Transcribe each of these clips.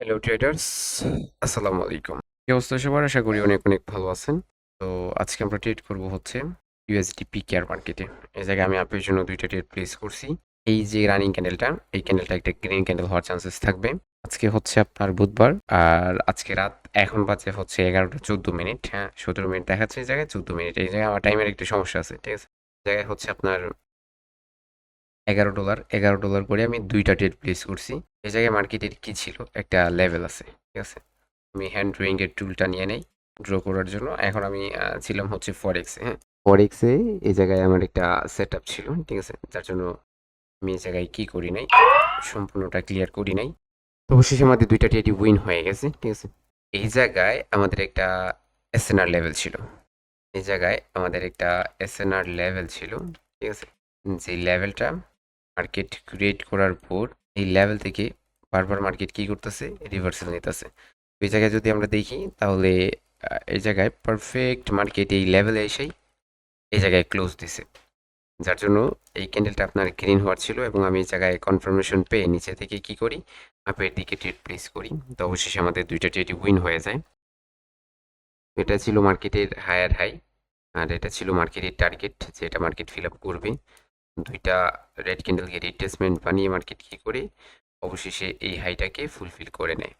Hello traders আসসালামু আলাইকুম কি অবস্থা সবার? আশা করি অনেক অনেক ভালো আছেন। তো আজকে আমরা ট্রেড করব হচ্ছে ইউএসডি পি কেয়ার মার্কেটে এই জায়গায় আমি আপনার জন্য দুইটা ট্রেড প্লেস করছি। এই যে রানিং ক্যান্ডেলটা এই ক্যান্ডেলটা একটা গ্রিন ক্যান্ডেল হওয়ার চান্সেস থাকবে। আজকে হচ্ছে আপনার বুধবার আর আজকে রাত এখন বাজে হচ্ছে এগারোটা চোদ্দ মিনিট। হ্যাঁ সতেরো মিনিট দেখাচ্ছে এই জায়গায় চোদ্দ মিনিট। এই জায়গায় আমার টাইমের একটু সমস্যা আছে ঠিক আছে? জায়গায় হচ্ছে আপনার এগারো ডলার এগারো ডলার করে আমি দুইটা ট্রেড প্লেস করছি। এই জায়গায় মার্কেটের কি ছিল? একটা লেভেল আছে, ঠিক আছে? আমি হ্যান্ড ড্রয়িং এর টুলটা নিয়ে নেই ড্র করার জন্য। এখন আমি ছিলাম হচ্ছে ফরেক্সে হ্যাঁ? ফরেক্সে এই জায়গায় আমার একটা সেট ছিল, ঠিক আছে? যার জন্য আমি এই জায়গায় কী করি নাই, সম্পূর্ণটা ক্লিয়ার করি নাই। অবশেষে আমাদের দুইটা টেডি উইন হয়ে গেছে, ঠিক আছে? এই জায়গায় আমাদের একটা এসএনআর লেভেল ছিল। এই জায়গায় আমাদের একটা এসএনআর লেভেল ছিল, ঠিক আছে? যে লেভেলটা মার্কেট ক্রিয়েট করার পর এই লেভেল থেকে বারবার মার্কেট কি করতেছে? রিভার্সাল নিতেছে। এই জায়গায় যদি আমরা দেখি, তাহলে এই জায়গায় পারফেক্ট মার্কেট এই লেভেলে এসেই এই জায়গায় ক্লোজ দিছে। যার জন্য এই ক্যান্ডেলটা আপনার গ্রিন হওয়ার ছিল এবং আমি এই জায়গায় কনফার্মেশন পেয়ে নিচে থেকে কি করি? আপের দিকে ট্রেড প্লেস করি। তো অবশেষে আমাদের দুইটা ট্রেডই উইন হয়ে যায়। এটা ছিল মার্কেটের হায়ার হাই আর এটা ছিল মার্কেটের টার্গেট যেটা মার্কেট ফিল আপ করবে। দুইটা রেড ক্যান্ডেলকে রিট্রেসমেন্ট বানিয়ে মার্কেট কী করে? অবশেষে এই হাইটাকে ফুলফিল করে নেয়।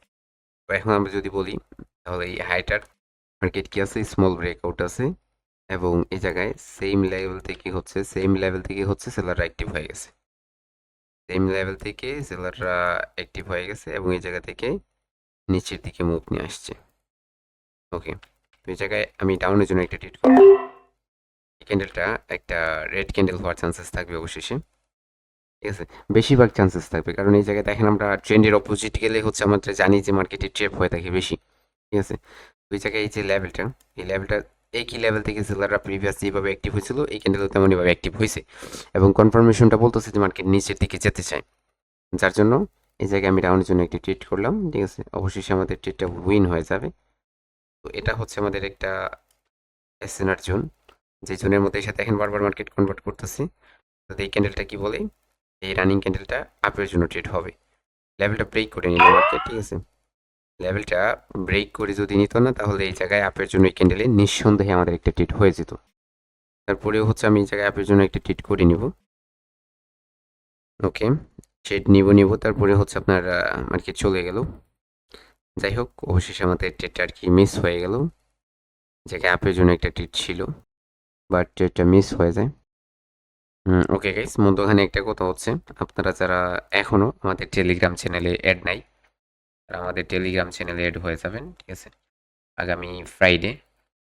এখন আমরা যদি বলি, তাহলে এই হাইটার মার্কেট কি আছে? স্মল ব্রেকআউট আছে। এবং এই জায়গায় সেম লেভেল থেকে হচ্ছে সেম লেভেল থেকে হচ্ছে সেলাররা অ্যাক্টিভ হয়ে গেছে। সেম লেভেল থেকে সেলাররা অ্যাক্টিভ হয়ে গেছে এবং এই জায়গা থেকে নিচের দিকে মুভ নিয়ে আসছে। ওকে তো এই জায়গায় আমি ডাউনের জন্য একটা ট্রিট করব। ক্যান্ডেলটা একটা রেড ক্যান্ডেল হওয়ার চান্সেস থাকবে অবশেষে। ঠিক আছে? বেশিরভাগ চান্সেস থাকবে। কারণ এই জায়গায় দেখেন আমরা ট্রেন্ডের অপোজিট গেলে হচ্ছে আমরা জানি যে মার্কেটে ট্রেপ হয়ে থাকে বেশি। ঠিক আছে? ওই জায়গায় এই যে লেভেলটা এই লেভেলটা একই লেভেল থেকে সেলাররা প্রিভিয়াস যেভাবে অ্যাক্টিভ হয়েছিল, এই ক্যান্ডেলও তেমনইভাবে অ্যাক্টিভ হয়েছে। এবং কনফার্মেশনটা বলতেছে যে মার্কেট নিচের দিকে যেতে চায়। যার জন্য এই জায়গায় আমি ডাউনের জন্য একটি ট্রিট করলাম। ঠিক আছে? অবশেষে আমাদের ট্রিটটা উইন হয়ে যাবে। তো এটা হচ্ছে আমাদের একটা এসএনআর জোন যে জোনের মধ্যে এসে দেখেন বারবার মার্কেট কনভার্ট করতেছে তো এই ক্যান্ডেলটা কি বলে, এই রানিং ক্যান্ডেলটা আপের জন্য ট্রেড হবে। লেভেলটা ব্রেক করে নিল মার্কেট ঠিক আছে? লেভেলটা ব্রেক করে যদি নিত না, তাহলে এই জায়গায় আপের জন্য এই ক্যান্ডেলে নিঃসন্দেহে আমাদের একটা ট্রিট হয়ে যেত। তারপরেও হচ্ছে আমি এই জায়গায় আপের জন্য একটা ট্রিট করে নিব। ওকে ট্রেড নিব নিব, তারপরে হচ্ছে আপনার মার্কেট চলে গেল। যাই হোক, অবশেষে আমাদের ট্রেডটা আর কি মিস হয়ে গেল। জায়গায় আপের জন্য একটা ট্রিট ছিল। বাট এটা মিস হয়ে যায়। ওকে গাইস মধ্যখানে একটা কথা হচ্ছে। আপনারা যারা এখনও আমাদের টেলিগ্রাম চ্যানেলে অ্যাড নাই, তারা আমাদের টেলিগ্রাম চ্যানেলে অ্যাড হয়ে যাবেন, ঠিক আছে? আগামী ফ্রাইডে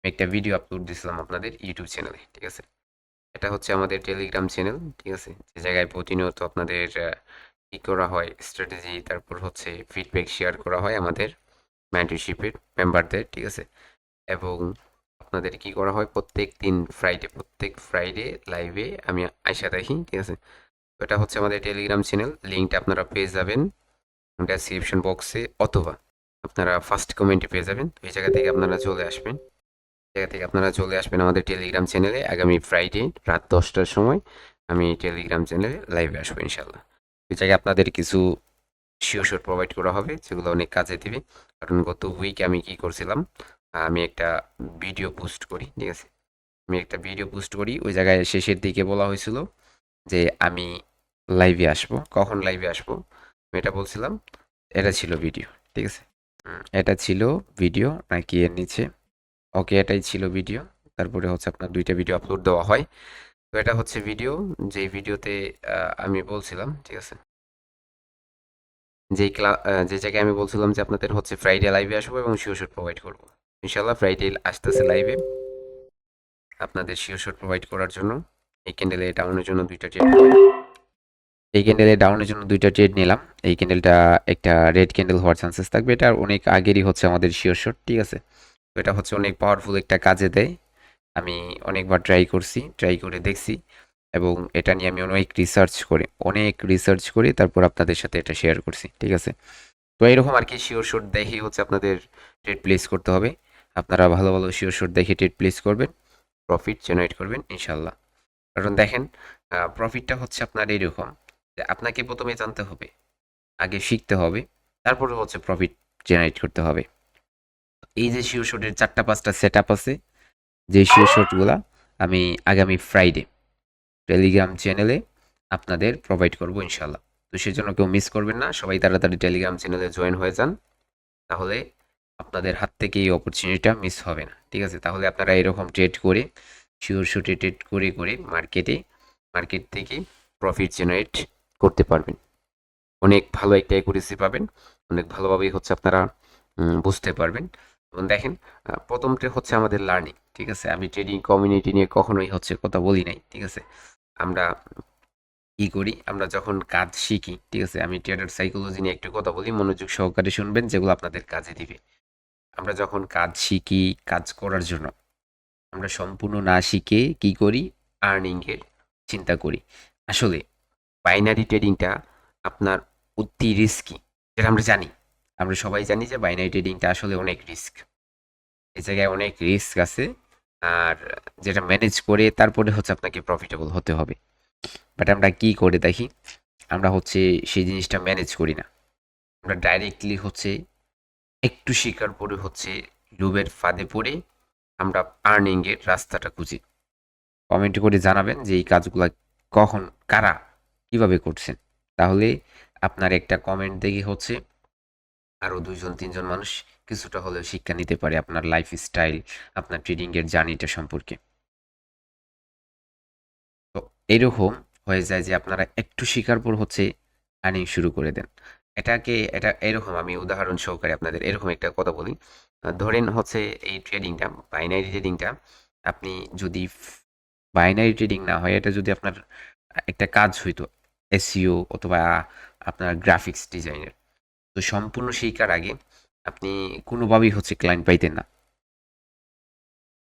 একটা ভিডিও আপলোড দিয়েছিলাম আপনাদের ইউটিউব চ্যানেলে ঠিক আছে? এটা হচ্ছে আমাদের টেলিগ্রাম চ্যানেল ঠিক আছে? যে জায়গায় প্রতিনিয়ত আপনাদের কি করা হয় স্ট্র্যাটেজি তারপর হচ্ছে ফিডব্যাক শেয়ার করা হয় আমাদের মেন্টরশিপের মেম্বারদের ঠিক আছে? এবং আপনাদের কি করা হয়? প্রত্যেক দিন ফ্রাইডে প্রত্যেক ফ্রাইডে লাইভে আমি আইসা দেখি, ঠিক আছে? এটা হচ্ছে আমাদের টেলিগ্রাম চ্যানেল লিঙ্কটা আপনারা পেয়ে যাবেন ডেসক্রিপশন বক্সে অথবা আপনারা ফার্স্ট কমেন্টে পেয়ে যাবেন তো এই জায়গা থেকে আপনারা চলে আসবেন। জায়গা থেকে আপনারা চলে আসবেন আমাদের টেলিগ্রাম চ্যানেলে আগামী ফ্রাইডে রাত দশটার সময় আমি টেলিগ্রাম চ্যানেলে লাইভে আসব ইনশাল্লাহ এই জায়গায় আপনাদের কিছু শিওর শোর প্রোভাইড করা হবে, যেগুলো অনেক কাজে দেবে। কারণ গত উইকে আমি কি করছিলাম? আমি একটা ভিডিও পোস্ট করি, ঠিক আছে? আমি একটা ভিডিও পোস্ট করি, ওই জায়গায় শেষের দিকে বলা হয়েছিল যে আমি লাইভে আসব। কখন লাইভে আসব? আমি এটা বলছিলাম, এটা ছিল ভিডিও ঠিক আছে? এটা ছিল ভিডিও নাকি এর নিচে? ওকে এটাই ছিল ভিডিও তারপরে হচ্ছে আপনার দুইটা ভিডিও আপলোড দেওয়া হয়। তো এটা হচ্ছে ভিডিও যে ভিডিওতে আমি বলছিলাম, ঠিক আছে? যেই ক্লা যে জায়গায় আমি বলছিলাম যে আপনাদের হচ্ছে ফ্রাইডে লাইভে আসব এবং শিওর শট প্রোভাইড করব। ইনশাল্লাহ ফ্রাইডে আসতেছে লাইভে আপনাদের শিওর শট প্রোভাইড করার জন্য। এই ক্যান্ডেলে ডাউনের জন্য দুইটা ট্রেড এই ক্যান্ডেলে ডাউনের জন্য দুইটা ট্রেড নিলাম। এই ক্যান্ডেলটা একটা রেড ক্যান্ডেল হওয়ার চান্সেস থাকবে। এটা অনেক আগেরই হচ্ছে আমাদের শিওর শট ঠিক আছে? তো এটা হচ্ছে অনেক পাওয়ারফুল একটা কাজে দেয়। আমি অনেকবার ট্রাই করছি ট্রাই করে দেখছি। এবং এটা নিয়ে আমি অনেক রিসার্চ করে, অনেক রিসার্চ করে। তারপর আপনাদের সাথে এটা শেয়ার করছি, ঠিক আছে? তো এরকম আর কি শিওর শট দেখে হচ্ছে আপনাদের ট্রেড প্লেস করতে হবে। আপনারা ভালো ভালো শিওর শট দেখে ট্রেড প্লেস করবেন প্রফিট জেনারেট করবেন ইনশাল্লাহ কারণ দেখেন প্রফিটটা হচ্ছে আপনার এইরকম যে আপনাকে প্রথমে জানতে হবে, আগে শিখতে হবে, তারপরে হচ্ছে প্রফিট জেনারেট করতে হবে। এই যে শিও শটের চারটা পাঁচটা সেট আপ আছে, যে শিও শটগুলা আমি আগামী ফ্রাইডে টেলিগ্রাম চ্যানেলে আপনাদের প্রোভাইড করব ইনশাল্লাহ তো সেজন্য কেউ মিস করবেন না, সবাই তাড়াতাড়ি টেলিগ্রাম চ্যানেলে জয়েন হয়ে যান, তাহলে আপনাদের হাত থেকে এই অপরচুনিটিটা মিস হবে না। ঠিক আছে? তাহলে আপনারা এরকম ট্রেড করে শিওর শুটে ট্রেড করে করে মার্কেটে মার্কেট থেকে প্রফিট জেনারেট করতে পারবেন। অনেক ভালো একটা অ্যাকুরেসি পাবেন, অনেক ভালোভাবেই হচ্ছে আপনারা বুঝতে পারবেন। এবং দেখেন প্রথমটা হচ্ছে আমাদের লার্নিং ঠিক আছে? আমি ট্রেডিং কমিউনিটি নিয়ে কখনোই হচ্ছে কথা বলি নাই, ঠিক আছে? আমরা কি করি? আমরা যখন কাজ শিখি, ঠিক আছে? আমি ট্রেডার সাইকোলজি নিয়ে একটু কথা বলি, মনোযোগ সহকারে শুনবেন, যেগুলো আপনাদের কাজে দিবে। আমরা যখন কাজ শিখি, কাজ করার জন্য, আমরা সম্পূর্ণ না শিখে কি করি? আর্নিংয়ের চিন্তা করি। আসলে বাইনারি ট্রেডিংটা আপনার অতি রিস্কি যেটা আমরা জানি। আমরা সবাই জানি যে বাইনারি ট্রেডিংটা আসলে অনেক রিস্ক এই জায়গায় অনেক রিস্ক আছে, আর যেটা ম্যানেজ করে তারপরে হচ্ছে আপনাকে প্রফিটেবল হতে হবে। বাট আমরা কি করে দেখি? আমরা হচ্ছে সেই জিনিসটা ম্যানেজ করি না। আমরা ডাইরেক্টলি হচ্ছে একটু শিকার পরে হচ্ছে লোভের ফাঁদে পড়ে। আমরা আর্নিংয়ের রাস্তাটা খুঁজি। কমেন্ট করে জানাবেন যে এই কাজগুলো কখন, কারা, কীভাবে করছেন। তাহলে আপনার একটা কমেন্ট দেখে হচ্ছে আরও দুইজন, তিনজন মানুষ কিছুটা হলেও শিক্ষা নিতে পারে আপনার লাইফ স্টাইল আপনার ট্রেডিংয়ের জার্নিটা সম্পর্কে। তো এরকম হয়ে যায় যে আপনারা একটু শিকার পর হচ্ছে আর্নিং শুরু করে দেন। এটাকে, এটা এরকম আমি উদাহরণ সহকারে আপনাদের এরকম একটা কথা বলি। ধরেন হচ্ছে এই ট্রেডিংটা বাইনারি ট্রেডিংটা আপনি যদি বাইনারি ট্রেডিং না হয়, এটা যদি আপনার একটা কাজ হইতো এসইও অথবা আপনার গ্রাফিক্স ডিজাইনের তো সম্পূর্ণ শিকার আগে আপনি কোনোভাবেই হচ্ছে ক্লায়েন্ট পাইতেন না।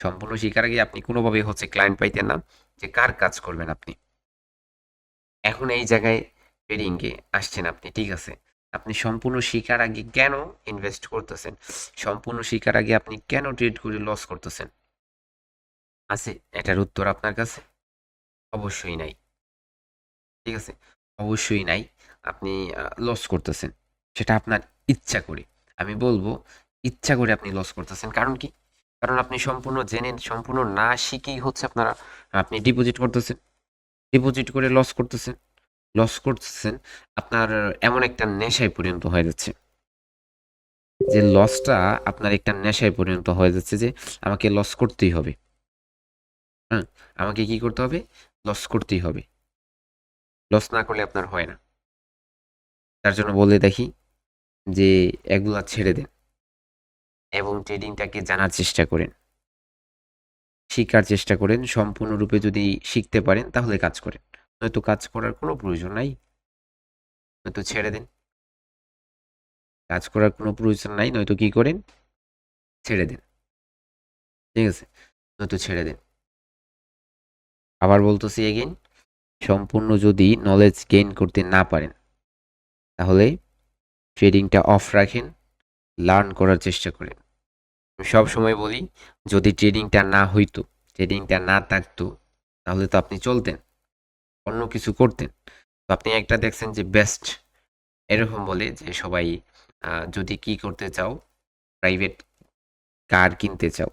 সম্পূর্ণ শিকার আগে আপনি কোনোভাবেই হচ্ছে ক্লায়েন্ট পাইতেন না যে কার কাজ করবেন আপনি। এখন এই জায়গায় ট্রেডিংয়ে আসছেন আপনি, ঠিক আছে? আপনি সম্পূর্ণ শিকার আগে কেন ইনভেস্ট করতেছেন? সম্পূর্ণ শিকার আগে আপনি কেন ট্রেড করে লস করতেছেন? আছে? এটার উত্তর আপনার কাছে? অবশ্যই নাই। ঠিক আছে? অবশ্যই নাই। আপনি লস করতেছেন। সেটা আপনার ইচ্ছা করে। আমি বলব, ইচ্ছা করে আপনি লস করতেছেন। কারণ কি? কারণ আপনি সম্পূর্ণ জেনে সম্পূর্ণ না শিখেই হচ্ছে আপনারা, আপনি ডিপোজিট করতেছেন। ডিপোজিট করে লস করতেছেন। লস করতেছেন আপনার এমন একটা নেশায় পরিণত হয়ে যাচ্ছে। যে লসটা আপনার একটা নেশায় পরিণত হয়ে যাচ্ছে যে আমাকে লস করতেই হবে। হ্যাঁ আমাকে কি করতে হবে? লস করতেই হবে। লস না করলে আপনার হয় না। তার জন্য বলে দেখি যে এগুলা ছেড়ে দেন এবং ট্রেডিংটাকে জানার চেষ্টা করেন। শিখার চেষ্টা করেন, সম্পূর্ণরূপে যদি শিখতে পারেন তাহলে কাজ করেন। নয়তো কাজ করার কোনো প্রয়োজন নাই। নয়তো ছেড়ে দেন। কাজ করার কোনো প্রয়োজন নাই, নয়তো কি করেন? ছেড়ে দেন। ঠিক আছে, নয়তো ছেড়ে দেন। আবার বলতেছি এগেন সম্পূর্ণ যদি নলেজ গেইন করতে না পারেন, তাহলে ট্রেডিংটা অফ রাখেন লার্ন করার চেষ্টা করেন। সব সময় বলি, যদি ট্রেডিংটা না হইতো ট্রেডিংটা না থাকতো, তাহলে তো আপনি চলতেন। অন্য কিছু করতেন। তো আপনি একটা দেখছেন যে বেস্ট এরকম বলে যে সবাই যদি কি করতে চাও, প্রাইভেট কার কিনতে চাও,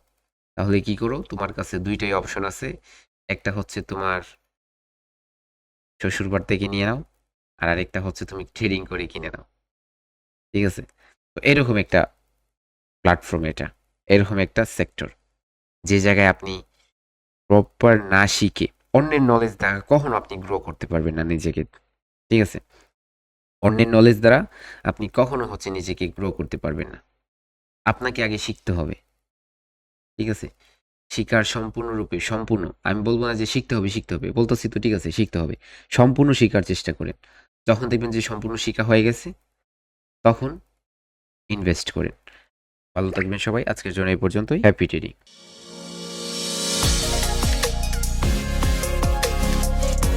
তাহলে কি করো? তোমার কাছে দুইটাই অপশন আছে। একটা হচ্ছে তোমার শ্বশুরবাড়ি থেকে নিয়ে নাও, আর আরেকটা হচ্ছে তুমি ট্রেডিং করে কিনে নাও। ঠিক আছে? তো এরকম একটা প্ল্যাটফর্ম এটা। এরকম একটা সেক্টর যে জায়গায় আপনি প্রপার না শিখে অন্যের নলেজ দ্বারা কখনো আপনি গ্রো করতে পারবেন না নিজেকে। ঠিক আছে? অন্যের নলেজ দ্বারা আপনি কখনো হচ্ছে নিজেকে গ্রো করতে পারবেন না। আপনাকে আগে শিখতে হবে। ঠিক আছে? শিকার সম্পূর্ণরূপে, সম্পূর্ণ। আমি বলব না যে শিখতে হবে শিখতে হবে। বলতেছি তো, ঠিক আছে, শিখতে হবে। সম্পূর্ণ শিকার চেষ্টা করেন। যখন দেখবেন যে সম্পূর্ণ শিখা হয়ে গেছে, তখন ইনভেস্ট করেন। ভালো থাকবেন সবাই। আজকের জন্য এই পর্যন্তই। Happy trading